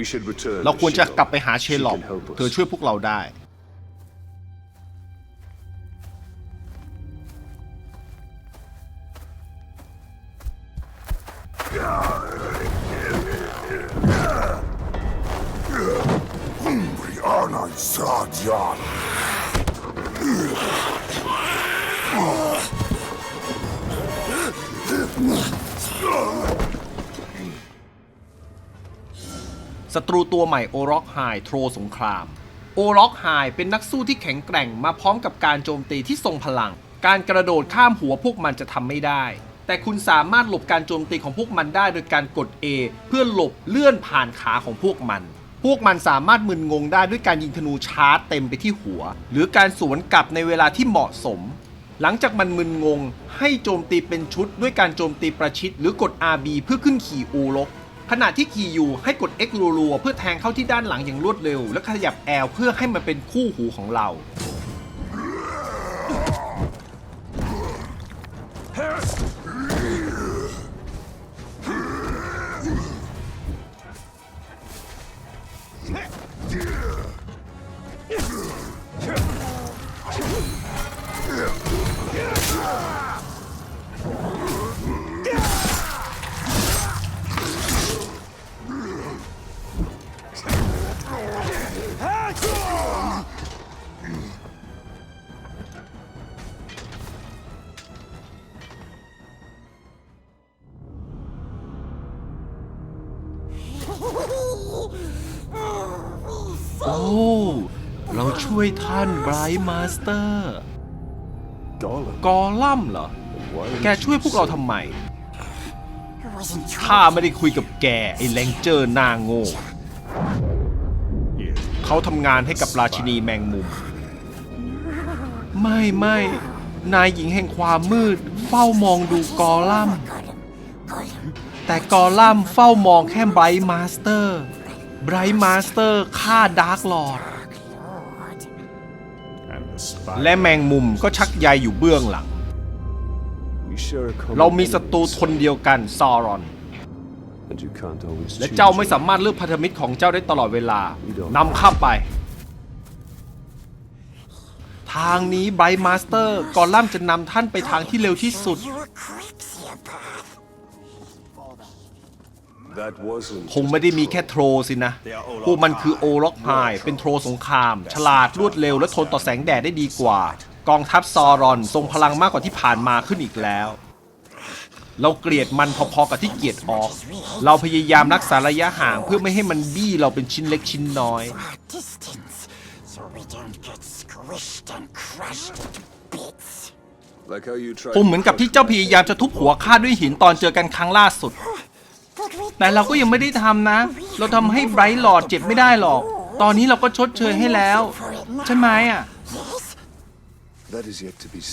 We should return เรา to ควรจะ Shiloh. กลับไปหาเช She ลล็อก can help us. เธอช่วยพวกเราได้ ตรูตัวใหม่โอร็อกไฮโทรสงคราม โอร็อกไฮเป็นนักสู้ที่แข็งแกร่งมาพร้อมกับการโจมตีที่ทรงพลัง การกระโดดข้ามหัวพวกมันจะทำไม่ได้ แต่คุณสามารถหลบการโจมตีของพวกมันได้โดยการกด A เพื่อหลบเลื่อนผ่านขาของพวกมัน พวกมันสามารถมึนงงได้ด้วยการยิงธนูชาร์จเต็มไปที่หัว หรือการสวนกลับในเวลาที่เหมาะสมหลังจากมันมึนงง ให้โจมตีเป็นชุดด้วยการโจมตีประชิดหรือกด RB เพื่อขึ้นขี่อูรก ขณะที่ขี่อยู่ให้กด X รัวๆเพื่อแทงเข้าที่ด้านหลังอย่างรวดเร็ว และขยับ L เพื่อให้มันเป็นคู่หูของเราโวยท่านไบรท์มาสเตอร์ Gollum. กอลัมน์เหรอ Why แกช่วยพวกเราทำไม ข้าไม่ได้คุยกับแก ไอ้แรงเจอร์หน้าโง่ เขาทำงานให้กับราชินีแมงมุม ไม่ไม่ นายหญิงแห่งความมืด เฝ้ามองดูกอลัมน์แต่กอลัมน์เฝ้ามองแค่ไบรท์มาสเตอร์ ไบรท์มาสเตอร์ฆ่าดาร์กลอร์ด And the spy. และแมงมุมก็ชักใยอยู่เบื้องหลัง We share a common เรามีศัตรู enemies, คนเดียวกันซอรอน and you can't always และ choose เจ้าไม่ your- สามารถเลือกพันธมิตรของเจ้าได้ตลอดเวลานำข้าไป ทางนี้ไบรท์มาสเตอร์กอลัมน์จะนำท่านไปทางที่เร็วที่สุด คงไม่ได้มีแค่โทรสินะ พวกมันคือโอร็อกไฮเป็นโทรสงคราม ฉลาดรวดเร็วและทนต่อแสงแดดได้ดีกว่า กองทัพซอรอนทรงพลังมากกว่าที่ผ่านมาขึ้นอีกแล้ว เราเกลียดมันพอๆกับที่เกลียดออก เราพยายามรักษาระยะห่างเพื่อไม่ให้มันบี้เราเป็นชิ้นเล็กชิ้นน้อย Our distance, so we don't get squished and crushed to bits. like how you tried คงเหมือนกับที่เจ้าพยายามจะทุบหัวข้าด้วยหินตอนเจอกันครั้งล่าสุด But we แต่เราก็ยังไม่ได้ทำนะ เราทำให้ไบรท์หลอดเจ็บไม่ได้หรอก ตอนนี้เราก็ชดเชยให้แล้ว ใช่ไหมอะ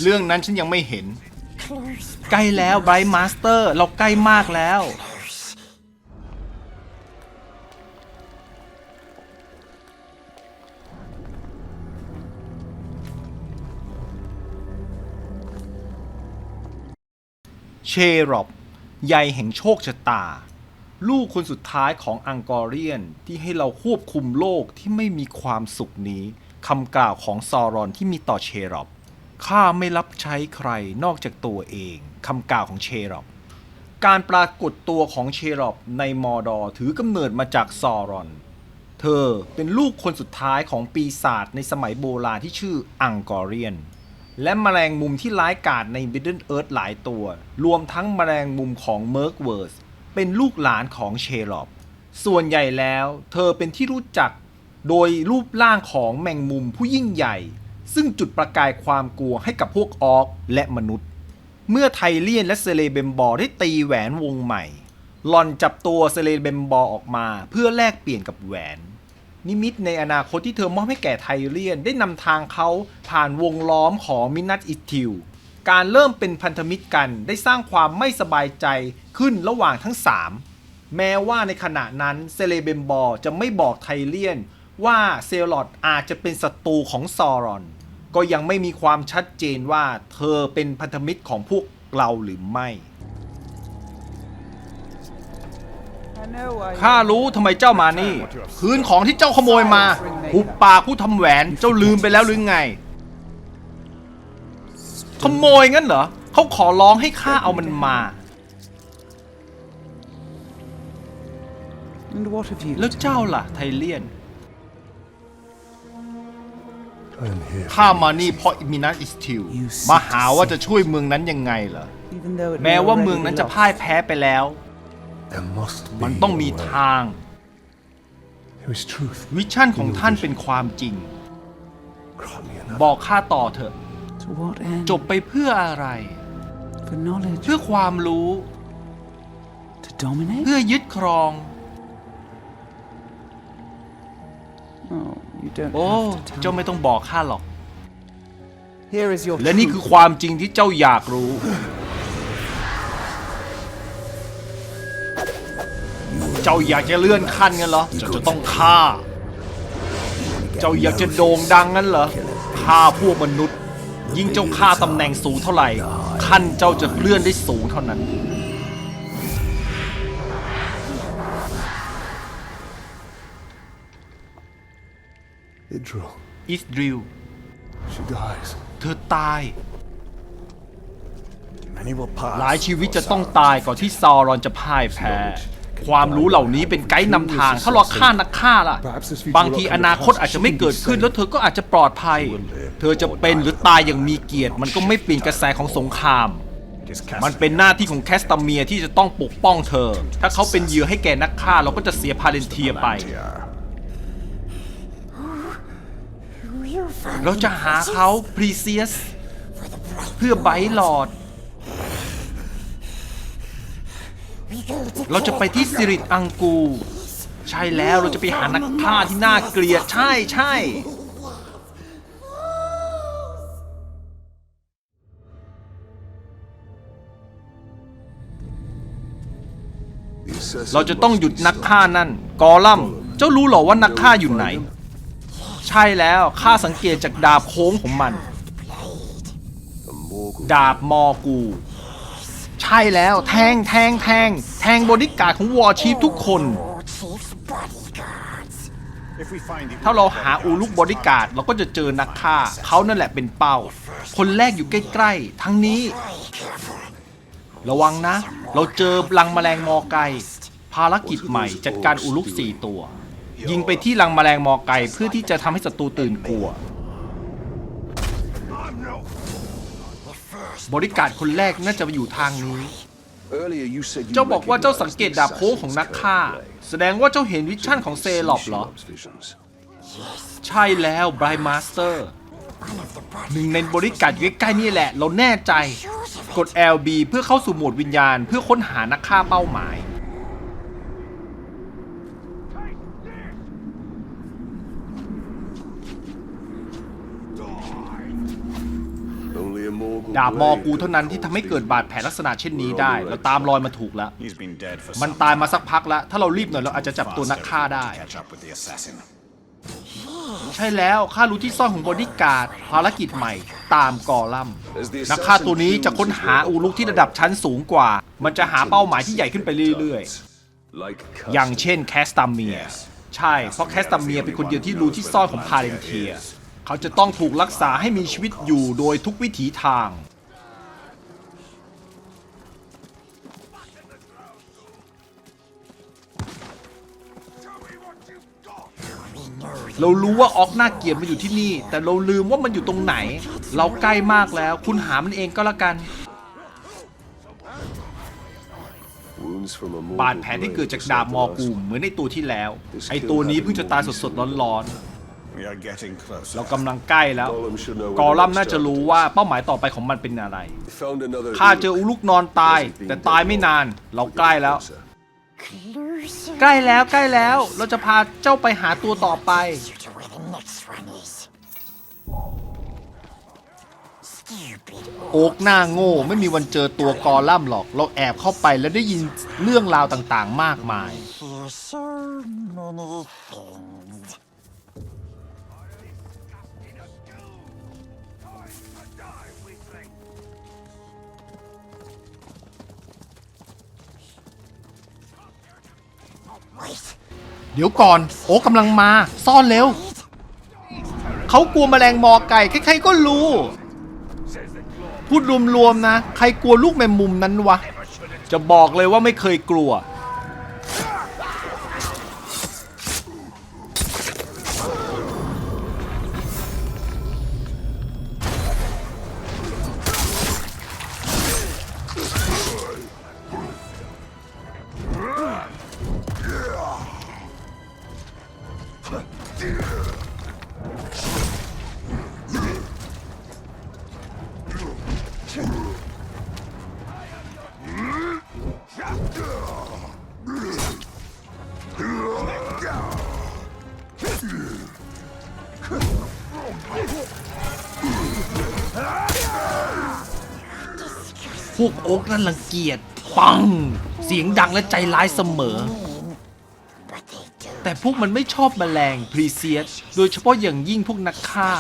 เรื่องนั้นฉันยังไม่เห็น ใกล้แล้วไบรท์มาสเตอร์ เราใกล้มากแล้ว เชรอบใยแห่งโชคชะตา ลูกคนสุดท้ายของอังกอริเอนที่ให้เราควบคุมโลกที่ไม่มีความสุขนี้คำกล่าวของซอรอนที่มีต่อเชรอบข้าไม่รับใช้ใครนอกจากตัวเองคำกล่าวของเชรอบการปรากฏตัวของเชรอบในมอดอร์ถือกำเนิดมาจากซอรอน เธอเป็นลูกคนสุดท้ายของปีศาจในสมัยโบราณที่ชื่ออังกอริเอนและแมลงมุมที่ร้ายกาจใน Middle Earth หลายตัว รวมทั้งแมลงมุมของ m e r k w o r s เป็นลูกหลานของเชลอบส่วนใหญ่แล้ว เธอเป็นที่รู้จักโดยรูปร่างของแมงมุมผู้ยิ่งใหญ่ ซึ่งจุดประกายความกลัวให้กับพวกออกและมนุษย์ เมื่อไทเลียนและเซเลเบมบอร์ได้ตีแหวนวงใหม่หลอนจับตัวเซเลเบมบอร์ออกมาเพื่อแลกเปลี่ยนกับแหวน นิมิตในอนาคตที่เธอมอบให้แก่ไทเลียนได้นำทางเขาผ่านวงล้อมของมินัตอิทิว การเริ่มเป็นพันธมิตรกันได้สร้างความไม่สบายใจขึ้นระหว่างทั้ง 3 แม้ว่าในขณะนั้นเซเลเบมบอร์จะไม่บอกไทเลียนว่าเซลลอดอาจจะเป็นศัตรูของซอรอน ก็ยังไม่มีความชัดเจนว่าเธอเป็นพันธมิตรของพวกเราหรือไม่ ข้ารู้ทำไมเจ้ามานี่ คืนของที่เจ้าขโมยมาหุบปากผู้ทำแหวนเจ้าลืมไปแล้วหรือไง ขโมยงั้นเหรอเขาขอร้องให้ข้าเอามันมา And what have you แล้วเจ้าล่ะ ไทเลียน I'm here. ข้ามานี่เพราะมินัสอิสทิล You มาหาว่าจะช่วยเมืองนั้นยังไงเหรอ even though it แม้ may ว่า already เมืองนั้น be จะ lost? พ่ายแพ้ไปแล้ว There must be มันต้องมี a way. ทาง There is truth. วิชั่นของท่านเป็นความจริง Grant me another. บอกข้าต่อเถอะ To what end? จบไปเพื่ออะไร For knowledge? เพื่อความรู้ To dominate? เพื่อยึดครอง Oh, you don't โอ้ have to tell เจ้า me. ไม่ต้องบอกข้าหรอก Here is your และนี่ truth. คือความจริงที่เจ้าอยากรู้ เจ้าอยากจะเลื่อนขั้นงั้นเหรอ เจ้าจะต้องฆ่า เจ้าอยากจะโด่งดังงั้นเหรอ ฆ่าพวกมนุษย์ ยิ่งเจ้าฆ่าตำแหน่งสูงเท่าไหร่ขั้นเจ้าจะเลื่อนได้สูงเท่านั้น Idril. อิสดริล She dies. เธอตาย Many will pass. หลายชีวิตจะต้องตายก่อนที่ซาวรอนจะพ่ายแพ้ ความรู้เหล่านี้เป็นไกด์นำทาง ถ้าเราฆ่านักฆ่าล่ะ บางทีอนาคตอาจจะไม่เกิดขึ้นแล้วเธอก็อาจจะปลอดภัย เธอจะเป็นหรือตายอย่างมีเกียรติ มันก็ไม่เปลี่ยนกระแสของสงคราม It is มัน cast เป็นหน้าที่ของแคสตาเมียที่จะต้องปกป้องเธอ ถ้าเขาเป็นเหยื่อให้แก่นักฆ่าเราก็จะเสียพาเลนเทียไป เราจะหาเขาพรีเซียส เพื่อไบท์ลอร์ด เราจะไปที่สิริอังกู ใช่แล้วเราจะไปหานักฆ่าที่น่าเกลียดใช่ใช่เราจะต้องหยุดนักฆ่านั่น กอลัม เจ้ารู้หรอว่านักฆ่าอยู่ไหน ใช่แล้วข้าสังเกตจากดาบโค้งของมัน ดาบมอกู ใช่แล้วแทงแทงแทงแทงบริการดของวอร์ชีฟทุกคน If we find it, ถ้าเราหาอูลุกบริการดเราก็จะเจอนักฆ่า เขานั่นแหละเป็นเป้า คนแรกอยู่ใกล้ๆ ทั้งนี้ ระวังนะ เราเจอรังแมลงมอไกภารกิจใหม่จัดการอูลุกสี่ตัว ยิงไปที่รังแมลงมอไกเพื่อที่จะทำให้ศัตรูตื่นกลัว บริการดคนแรกน่าจะอยู่ทางนี้ Earlier you said you เจ้าบอกว่าเจ้าสัง recognized เกต the ดาบโค้งของนักฆ่า assassin's แสดงว่าเจ้าเห็นวิชั่น blade. ของเซลอบเหรอ Shelob's visions. ใช่แล้วไบรมาสเตอร์หนึ่งในบริการดอยู่ใกล้ๆนี่แหละ เราแน่ใจ กด LB เพื่อเข้าสู่โหมดวิญญาณ เพื่อค้นหานักฆ่าเป้าหมาย ดาบมอกูเท่านั้นที่ทำให้เกิดบาดแผลลักษณะเช่นนี้ได้ เราตามรอยมาถูกแล้ว มันตายมาสักพักแล้ว ถ้าเรารีบหน่อยเราอาจจะจับตัวนักฆ่าได้ ใช่แล้วข้ารู้ที่ซ่อนของบอดี้การ์ดภารกิจใหม่ ตามกอลัมนักฆ่าตัวนี้จะค้นหาอูลุกที่ระดับชั้นสูงกว่า มันจะหาเป้าหมายที่ใหญ่ขึ้นไปเรื่อยๆ like ๆอย่างเช่นแคสตาเมีย ใช่ เพราะแคสตาเมียเป็นคนเดียวที่รู้ที่ซ่อนของพาเลนเทีย เขาจะต้องถูกรักษาให้มีชีวิตอยู่โดยทุกวิถีทาง เรารู้ว่าออกน่าเกลียดมันอยู่ที่นี่ แต่เราลืมว่ามันอยู่ตรงไหน เราใกล้มากแล้ว คุณหามันเองก็แล้วกัน Wounds from a Morgul บาดแผลที่เกิดจากดาบมอกู blade เหมือนในตัวที่แล้ว ไอตัวนี้เพิ่งจะตายสดๆร้อน We are getting ๆ closer. เรากำลังใกล้แล้ว Gollum should know กอ where ลัม the น่าจะ next รู้ว่าเป้าหมายต่อไปของมันเป็นอะไร Found another ข้าเจออุลุกนอนตาย แต่ตายไม่นาน เราใกล้แล้ว ใกล้แล้วใกล้แล้ว เราจะพาเจ้าไปหาตัวต่อไป to where the next one is. Stupid โอ๊กหน้าโง่ไม่มีวันเจอตัวกอลัมน์หรอก เราแอบเข้าไปแล้วได้ยินเรื่องราวต่างๆ มากมาย เดี๋ยวก่อน โอ้กำลังมา ซ่อนเร็ว เขากลัวแมลงมอไก่ ใครๆก็รู้ พูดรวมๆนะ ใครกลัวลูกแมงมุมนั้นวะ จะบอกเลยว่าไม่เคยกลัว พวกโอ๊กนั่นรังเกียจปัง เสียงดังและใจร้ายเสมอ แต่พวกมันไม่ชอบแมลงพรีเซียสโดยเฉพาะอย่างยิ่งพวกนักฆ่า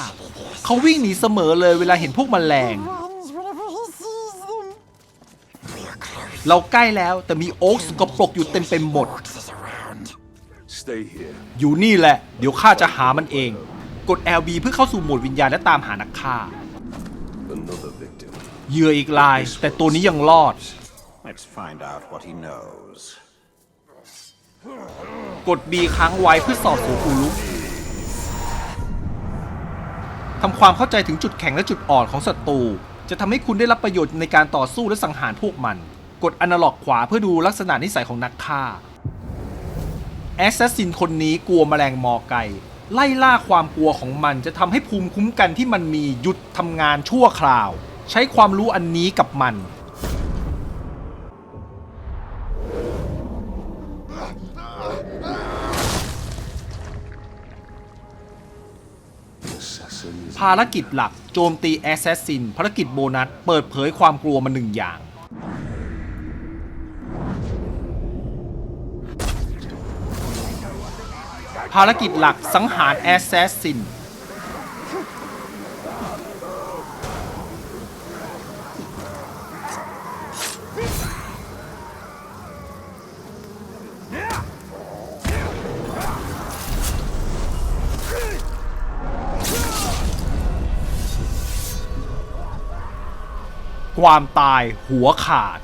เขาวิ่งหนีเสมอเลยเวลาเห็นพวกแมลง เราใกล้แล้วแต่มีโอ๊กสกปรกอยู่เต็มไปหมด อยู่นี่แหละ เดี๋ยวข้าจะหามันเอง กด LB เพื่อเข้าสู่โหมดวิญญาณและตามหานักฆ่า Another victim. เหยื่ออีกลาย แต่ตัวนี้ยังรอด Let's find out what he knows. กด B ค้างไว้เพื่อสอบสวนอูลุกทำความเข้าใจถึงจุดแข็งและจุดอ่อนของศัตรู จะทำให้คุณได้รับประโยชน์ในการต่อสู้และสังหารพวกมัน กดอนาล็อกขวาเพื่อดูลักษณะนิสัยของนักฆ่า แอสซัสซินคนนี้กลัวแมลงมอไกไล่ล่าความกลัวของมันจะทำให้ภูมิคุ้มกันที่มันมีหยุดทำงานชั่วคราว ใช้ความรู้อันนี้กับมัน ภารกิจหลักโจมตีแอสแซสซินภารกิจโบนัส เปิดเผยความกลัวมาหนึ่งอย่าง ภารกิจหลักสังหารแอสแซสซิน ความตายหัวขาด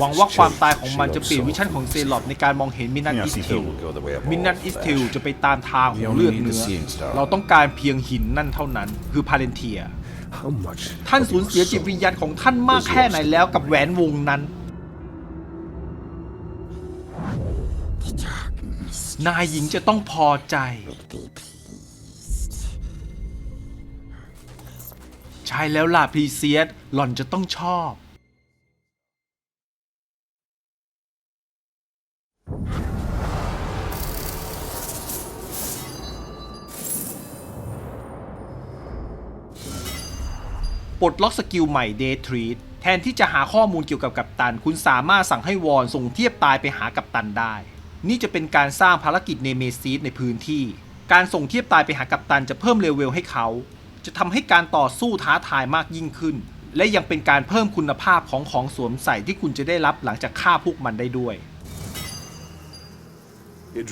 หวัง is ว่าความ changed. ตายของมันจะเปลี่ยน She วิชั่นของเซลอดในการมองเห็นมินัน Yes, อิส he ทิล will go the way of มินัน all อิสทิล flesh. จะไปตามทางของ We only เลือด need เนื้ the อ seeing star. เราต้องการเพียงหินนั่นเท่านั้น คือพาเลนเทีย How much? ท่านสูญเสียจิตวิญญาณของท่านมากแค่ไหนแล้วกับแหวนวงนั้น นายหญิงจะต้องพอใจ ใช่แล้วล่ะพรีเซียสหล่อนจะต้องชอบ ปลดล็อกสกิลใหม่ Day Treat แทนที่จะหาข้อมูลเกี่ยวกับกัปตัน คุณสามารถสั่งให้วอนส่งเทียบตายไปหากัปตันได้ นี่จะเป็นการสร้างภารกิจเนเมซีสในพื้นที่ การส่งเทียบตายไปหากัปตันจะเพิ่มเลเวลให้เขา จะทำให้การต่อสู้ท้าทายมากยิ่งขึ้น และยังเป็นการเพิ่มคุณภาพของของสวมใส่ที่คุณจะได้รับหลังจากฆ่าพวกมันได้ด้วย อี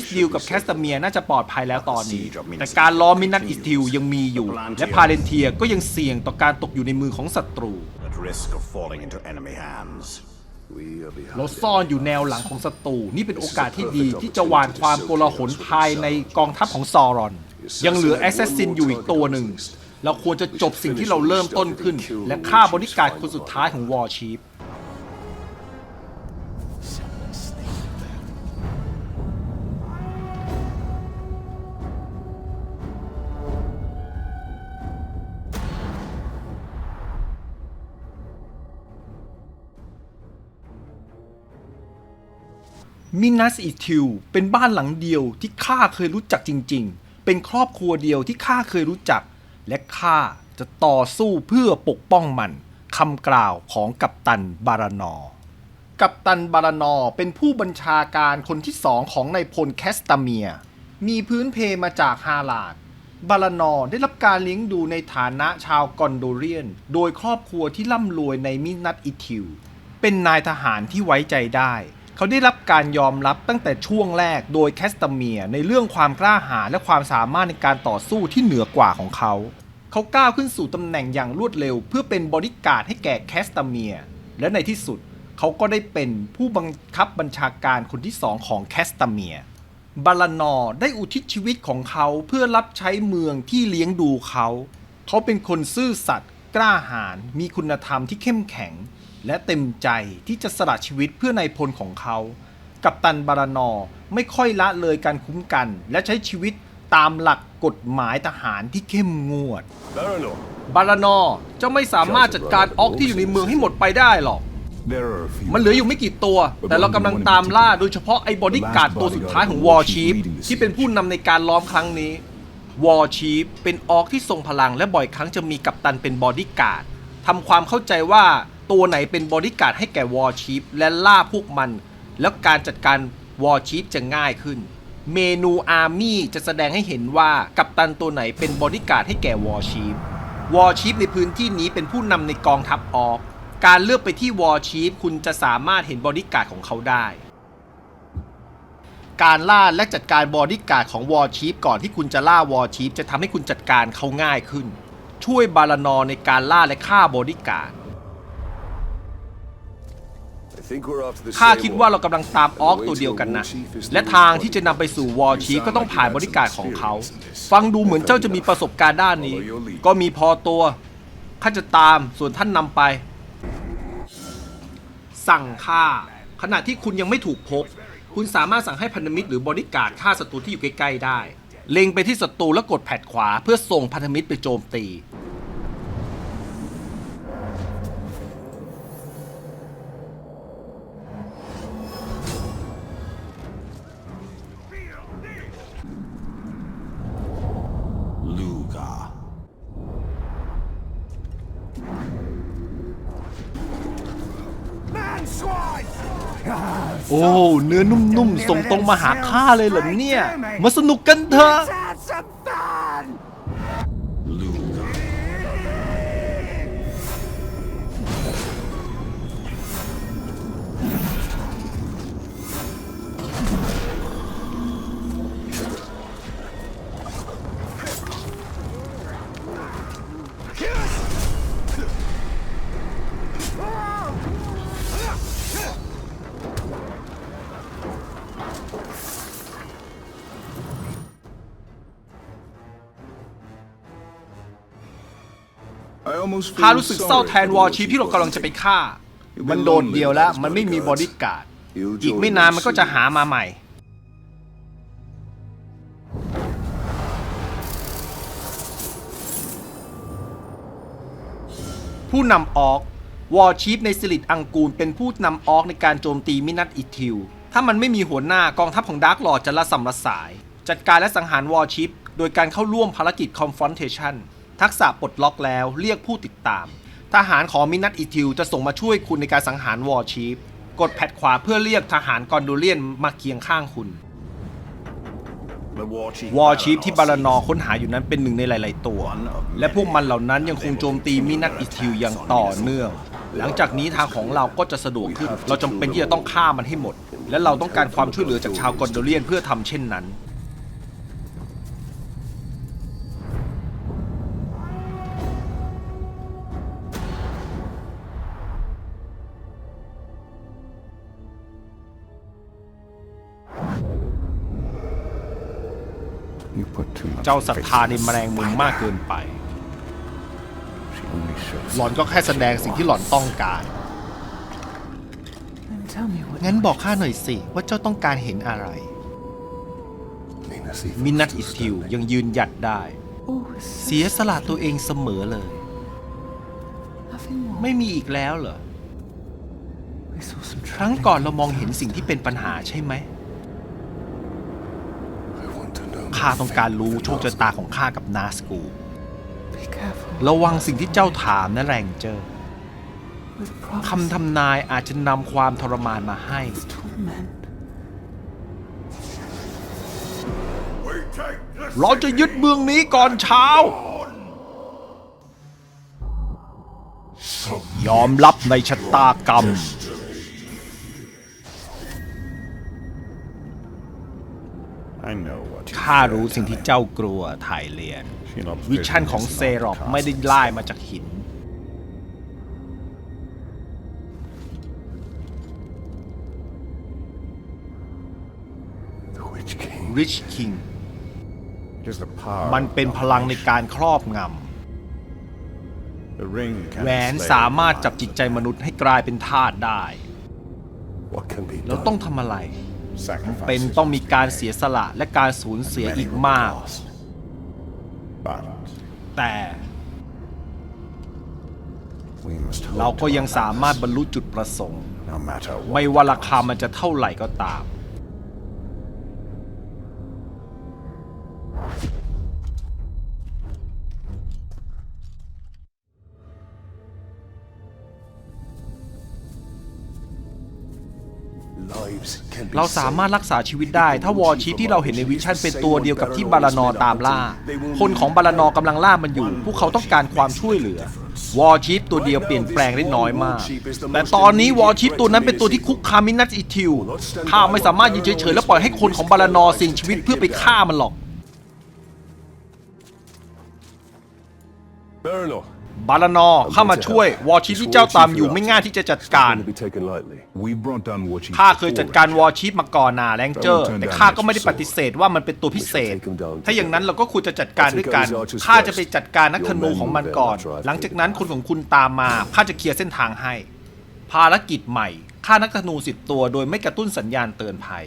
ส should ดิล be กับแค safe. สตาเมียน่าจะปลอดภัยแล้วตอนนี้ แต่การล้อมินัทอิสทิลยังมีอยู่ และพาเลนเทียก็ยังเสี่ยงต่อการตกอยู่ในมือของศัตรู At risk of falling into enemy hands. We are behind เราซ่อนอยู่แนวหลังของศัตรูนี่เป็นโอกาสที่ดีที่จะหวานความโกลาหลภายในกองทัพของซอรอน ยังเหลือแอสซัสซินอยู่อีกตัวหนึ่ง เราควรจะจบสิ่งที่เราเริ่มต้นขึ้น และฆ่าบริการดคนสุดท้ายของวอร์ชีฟ มินัสอิทิลเป็นบ้านหลังเดียวที่ข้าเคยรู้จักจริง ๆ เป็นครอบครัวเดียวที่ข้าเคยรู้จัก และข้าจะต่อสู้เพื่อปกป้องมันคำกล่าวของกัปตันบารานอ กัปตันบารานอเป็นผู้บัญชาการคนที่สองของนายพลแคสตาเมีย มีพื้นเพมาจากฮาลาดบาลานอได้รับการเลี้ยงดูในฐานะชาวกอนโดเรียน โดยครอบครัวที่ร่ำรวยในมินัตอิทิว เป็นนายทหารที่ไว้ใจได้ เขาได้รับการยอมรับตั้งแต่ช่วงแรกโดยแคสตเมียในเรื่องความกล้าหาญและความสามารถในการต่อสู้ที่เหนือกว่าของเขา เขาก้าวขึ้นสู่ตำแหน่งอย่างรวดเร็ว เพื่อเป็นบริการดให้แก่แคสตเมีย และในที่สุดเขาก็ได้เป็นผู้บังคับบัญชาการคนที่สองของแคสตเมียบาลานอได้อุทิศชีวิตของเขาเพื่อรับใช้เมืองที่เลี้ยงดูเขา เขาเป็นคนซื่อสัตย์กล้าหาญมีคุณธรรมที่เข้มแข็ง และเต็มใจที่จะสละชีวิตเพื่อนายพลของเขา กัปตันบาลานอร์ไม่ค่อยละเลยการคุ้มกัน และใช้ชีวิตตามหลักกฎหมายทหารที่เข้มงวด Baranor, บาลานอร์เจ้าไม่สามารถจัดการออกที่อยู่ในเมืองให้หมดไปได้หรอก there are a few. มันเหลืออยู่ไม่กี่ตัว แต่เรากำลังตามล่าโดยเฉพาะไอ้บอดี้การ์ดตัวสุดท้ายของวอร์ชีฟที่เป็นผู้นำในการล้อมครั้งนี้วอร์ชีฟเป็นออกที่ทรงพลังและบ่อยครั้งจะมีกัปตันเป็นบอดี้การ์ดทำความเข้าใจว่า ตัวไหนเป็นบอดี้การ์ดให้แก่วอร์ชีฟและล่าพวกมัน แล้วการจัดการวอร์ชีฟจะง่ายขึ้น เมนูอาร์มี่จะแสดงให้เห็นว่ากัปตันตัวไหนเป็นบอดี้การ์ดให้แก่วอร์ชีฟวอร์ชีฟในพื้นที่นี้เป็นผู้นำในกองทัพออกการเลือกไปที่วอร์ชีฟคุณจะสามารถเห็นบอดี้การ์ดของเขาได้ การล่าและจัดการบอดี้การ์ดของวอร์ชีฟก่อนที่คุณจะล่าวอร์ชีฟจะทำให้คุณจัดการเขาง่ายขึ้น ช่วยบาลานอในการล่าและฆ่าบอดี้การ์ด ข้า same คิดว่า one. เรากำลังตามออกตัวเดียวกันนะ และทางที่จะนำไปสู่วอร์ชีฟก็ต้องผ่านบริการดของเขา ฟังดูเหมือนเจ้าจะมีประสบการณ์ด้านนี้ ก็มีพอตัวข้าจะตามส่วนท่านนำไป สั่งฆ่า ขณะที่คุณยังไม่ถูกพบ คุณสามารถสั่งให้พันธมิตรหรือบริการดฆ่าศัตรูที่อยู่ใกล้ๆได้ เล็งไปที่ศัตรูแล้วกดแผดขวาเพื่อส่งพันธมิตรไปโจมตี เนื้อนุ่มๆ ส่งตรงมาหาข้าเลยเหรอเนี่ย มาสนุกกันเถอะ ข้ารู้สึกเศร้าแทนวอร์ชีฟที่เรากำลังจะไปฆ่า มันโดดเดียวแล้ว มันไม่มีบอดี้การ์ด อีกไม่นานมันก็จะหามาใหม่ ผู้นำออก วอร์ชีฟในสิริตอังกูล เป็นผู้นำออกในการโจมตีมินัตอิทิว ถ้ามันไม่มีหัวหน้ากองทัพของดาร์กลอร์จะละสำละสาย จัดการและสังหารวอร์ชีฟโดยการเข้าร่วมภารกิจ Confrontation ทั ทักษะปลดล็อกแล้วเรียกผู้ติดตาม ทหารของมินัตอิทิวจะส่งมาช่วยคุณในการสังหารวอร์ชีฟ กดแพดขวาเพื่อเรียกทหารกอนโดเลียนมาเคียงข้างคุณ วอร์ชีฟที่บาลานอค้นหาอยู่นั้นเป็นหนึ่งในหลาย ๆ ตัว และพวกมันเหล่านั้นยังคงโจมตีมินัตอิทิวอย่างต่อเนื่อง หลังจากนี้ทางของเราก็จะสะดวกขึ้น เราจำเป็นที่จะต้องฆ่ามันให้หมด และเราต้องการความช่วยเหลือจากชาวกอนโดเลียนเพื่อทำเช่นนั้น จ้าศรัทธาในแมลงมุมมากเกินไป หล่อนก็แค่แสดงสิ่งที่หล่อนต้องการ งั้นบอกข้าหน่อยสิ ว่าเจ้าต้องการเห็นอะไร มินัตอิทิวยังยืนหยัดได้ เสียสละตัวเองเสมอเลย ไม่มีอีกแล้วเหรอ ครั้งก่อนเรามองเห็นสิ่งที่เป็นปัญหาใช่ไหม ข้าต้องการรู้โชคชะตาของข้ากับนาสกู Be careful ระวังสิ่งที่เจ้าถามนะแรงเจอ with คำ promise ทำนายอาจจะนำความทรมานมาให้ torment. We take the เราจะยึดเมืองนี้ก่อนเช้า ยอมรับในชะตากรรม ข้ารู้สิ่งที่เจ้ากลัวไทยเลียน วิชั่นของเซรอกไม่ได้ไล่มาจากหิน The Witch King. Rich King It is the power. มันเป็นพลังในการครอบง The ring ำ can แหวน slay สามารถจับจิตใจมนุษย์ให้กลายเป็นทาสได้ What can be แล้ว done? ต้องทำอะไร Sacrifices เป็นต้องมีการเสียสละและการสูญเสีย many อีก will มาก be lost. But แต่ we must เรา hold ก็ to ยัง our สามารถบรรลุจุดประสงค์ no matter what. ไม่ว่าราคามันจะเท่าไหร่ก็ตาม เราสามารถรักษาชีวิตได้ ถ้าวอร์ชีพที่เราเห็นในวิชั่นเป็นตัวเดียวกับที่บารานอตามล่า คนของบารานอกำลังล่ามันอยู่ พวกเขาต้องการความช่วยเหลือ วอร์ชีพตัวเดียวเปลี่ยนแปลงได้น้อยมาก แต่ตอนนี้วอร์ชีพตัวนั้นเป็นตัวที่คุกคามมินัสอิทิวข้าไม่สามารถยืนเฉยๆและปล่อยให้คนของบารานอเสี่ยงชีวิตเพื่อไปฆ่ามันหรอก Baranor, บารานอเข้ามาช่วยวอร์ชีพที่เจ้าตามอยู่ไม่ง่ายที่จะจัดการ going to be taken lightly. We brought down what you ข้าเคยจัดการวอร์ชีพมาก่อนนาแรงเจอร์ แต่ข้าก็ไม่ได้ปฏิเสธว่ามันเป็นตัวพิเศษ ถ้าอย่างนั้นเราก็ควรจะจัดการด้วยกัน ข้าจะไปจัดการนักธนูของมันก่อน หลังจากนั้นคนของคุณตามมา ข้าจะเคลียร์เส้นทางให้ ภารกิจใหม่ ฆ่านักธนูสิบตัว โดยไม่กระตุ้นสัญญาณเตือนภัย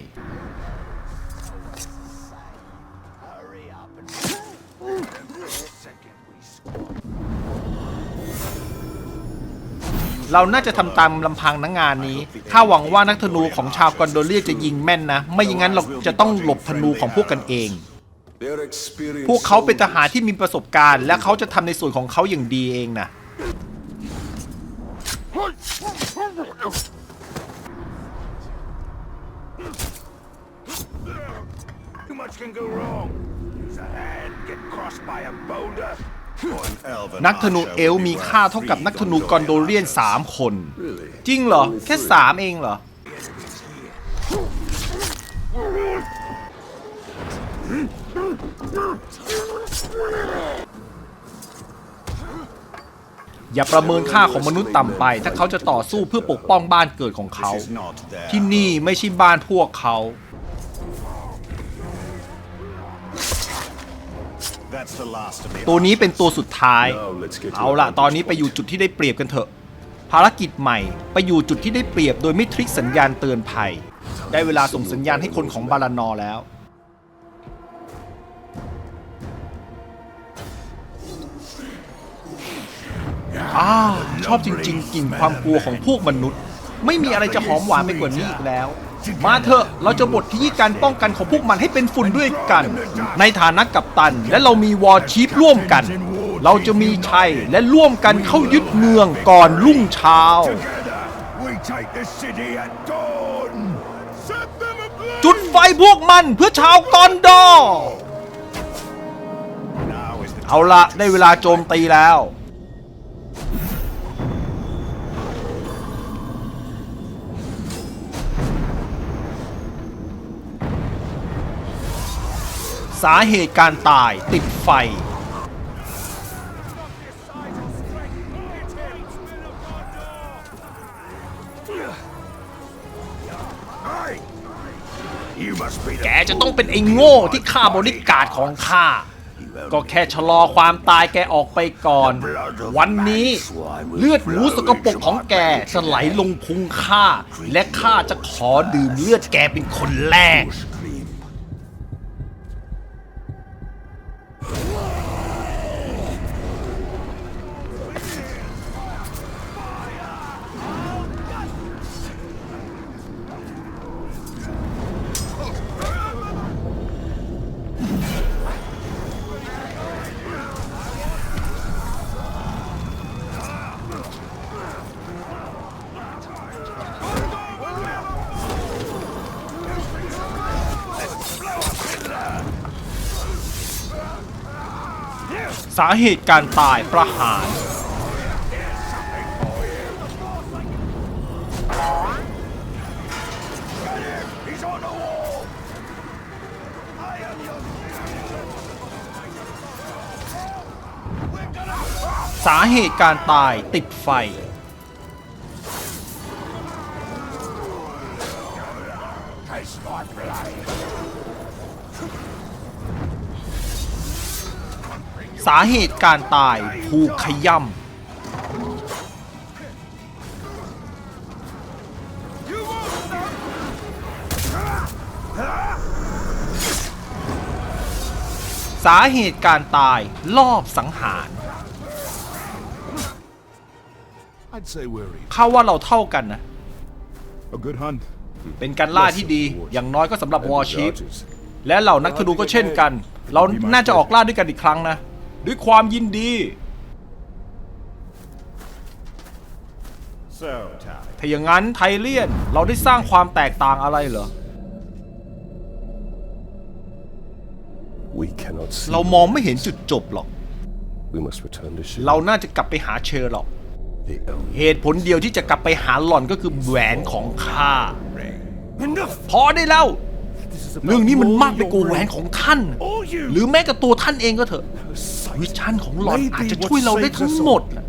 เราน่าจะทำตามลำพังนักงานนี้ถ้าหวังว่านักธนูของชาวกอนโดเลียจะยิงแม่นนะ ไม่อย่างนั้นเราจะต้องหลบธนูของพวกกันเอง พวกเขาเป็นทหารที่มีประสบการณ์ และเขาจะทำในส่วนของเขาอย่างดีเองนะ Too much can go wrong. Use a hand, get crossed by a boulder? นักธนูเอลมีค่าเท่ากับนักธนูกอนโดเลียน 3 คน จริงเหรอ แค่ 3 เองเหรอ อย่าประเมินค่าของมนุษย์ต่ำไป ถ้าเขาจะต่อสู้เพื่อปกป้องบ้านเกิดของเขา ที่นี่ไม่ใช่บ้านพวกเขา ตัวนี้เป็นตัวสุดท้าย Now let's get to เอาละ the ตอนนี้ไปอยู่จุดที่ได้เปรียบกันเถอะ ภารกิจใหม่ ไปอยู่จุดที่ได้เปรียบโดยไม่ทริกสัญญาณเตือนภัย ได้เวลาส่งสัญญาณให้คนของบารานอแล้ว อ้าชอบจริง ๆกลิ่นความกลัวของพวกมนุษย์ ไม่มีอะไรจะหอมหวานไปกว่านี้อีกแล้ว มาเถอะเราจะบทที่การป้องกันของพวกมันให้เป็นฝุ่นด้วยกัน ในฐานะกัปตัน และเรามีวอร์ชีพร่วมกัน เราจะมีชัยและร่วมกันเข้ายึดเมืองก่อนรุ่งเช้า จุดไฟพวกมันเพื่อชาวกอนดอ เอาละได้เวลาโจมตีแล้ว สาเหตุการตายติดไฟ แกจะต้องเป็นไอ้โง่ที่ฆ่าบริการของข้า ก็แค่ชะลอความตายแกออกไปก่อน วันนี้เลือดหมูสกปรกของแกจะไหลลงพุงข้า และข้าจะขอดื่มเลือดแกเป็นคนแรก สาเหตุการตายประหาร สาเหตุการตายติดไฟ สาเหตุการตายถูกขย่ You won't stop! ำสาเหตุการตายลอบสังหาร I'd say we're even. เข้าว่าเราเท่ากันนะ A good hunt. เป็นการล่าที่ดีอย่างน้อยก็สำหรับ And วอ the ร์ชิป Dodgers. และเหล่านักธนูก็เช่นกัน เราน่าจะออกล่าด้วยกันอีกครั้งนะ ด้วยความยินดี So, Ty. ถ้าอย่างนั้นไทเลียนเราได้สร้างความแตกต่างอะไรเหรอ We cannot see. เรามองไม่เห็นจุดจบหรอก We must return to ship. เราน่าจะกลับไปหาเชอร์หรอก The elm. เหตุผลเดียวที่จะกลับไปหาหล่อนก็คือแหวนของข้า Enough! พอได้แล้ว เรื่องนี้มันมากไปกว่าแหวนของท่าน All you! หรือแม้กับตัวท่านเองก็เถอะ วิชั่นของหล่อนอาจจะช่วยเราได้ทั้งหมดน่ะ